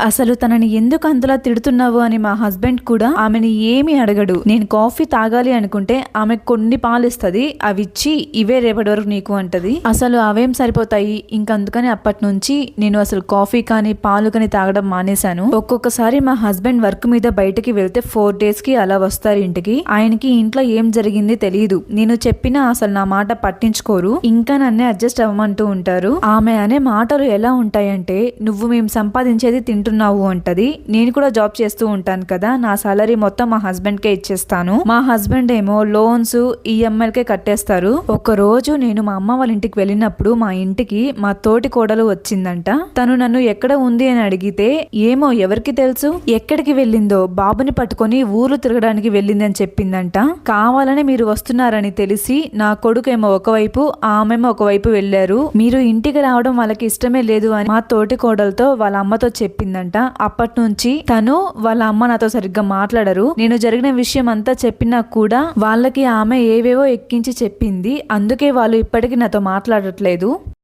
అసలు తనని ఎందుకు అంతలా తిడుతున్నావు అని మా హస్బెండ్ కూడా ఆమెని ఏమీ అడగడు. నేను కాఫీ తాగాలి అనుకుంటే ఆమె కొన్ని పాలు ఇస్తుంది అవి ఇచ్చి ఇవే రేపటి వరకు నీకు అంటది. అసలు అవేం సరిపోతాయి? ఇంక అందుకని అప్పటి నుంచి నేను అసలు కాఫీ కానీ పాలు కానీ తాగడం మానేశాను. ఒక్కొక్కసారి మా హస్బెండ్ వర్క్ మీద బయటకి వెళ్తే ఫోర్ డేస్కి అలా వస్తారు ఇంటికి. ఆయనకి ఇంట్లో ఏం జరిగింది తెలియదు నేను చెప్పినా అసలు నా మాట పట్టించుకోరు. ఇంకా నన్నే అడ్జస్ట్ అవ్వమంటూ ఉంటారు. ఆమె అనే మాటలు ఎలా ఉంటాయంటే నువ్వు మేము సంపాదించేది తింటున్నావు అంటది. నేను కూడా జాబ్ చేస్తూ ఉంటాను కదా నా సాలరీ మొత్తం మా హస్బెండ్ కే ఇచ్చేస్తాను. మా హస్బెండ్ ఏమో లోన్స్ ఈఎంఐలకే కట్టేస్తారు. ఒక రోజు నేను మా అమ్మ వాళ్ళ ఇంటికి వెళ్ళినప్పుడు మా ఇంటికి మా తోటి కోడలు వచ్చిందంట. తను నన్ను ఎక్కడ ఉంది అని అడిగితే ఏమో ఎవరికి తెలుసు? ఎక్కడికి వెళ్ళిందో? బాబుని పట్టుకొని ఊరు తిరగడానికి వెళ్ళిందని చెప్పిందంట. కావాలని మీరు వస్తున్నారని తెలిసి నా కొడుకేమో ఒకవైపు ఆమెమో ఒకవైపు వెళ్ళారు. మీరు ఇంటికి రావడం వాళ్ళకి ఇష్టమే లేదు అని మా తోటి కోడలతో వాళ్ళ అమ్మతో చెప్పిందంట. అప్పటి నుంచి తను వాళ్ళ అమ్మ నాతో సరిగ్గా మాట్లాడరు. నేను జరిగిన విషయం అంతా చెప్పినా కూడా వాళ్ళకి ఆమె ఏవేవో ఎక్కించి చెప్పింది. అందుకే వాళ్ళు ఇప్పటికీ నాతో మాట్లాడట్లేదు.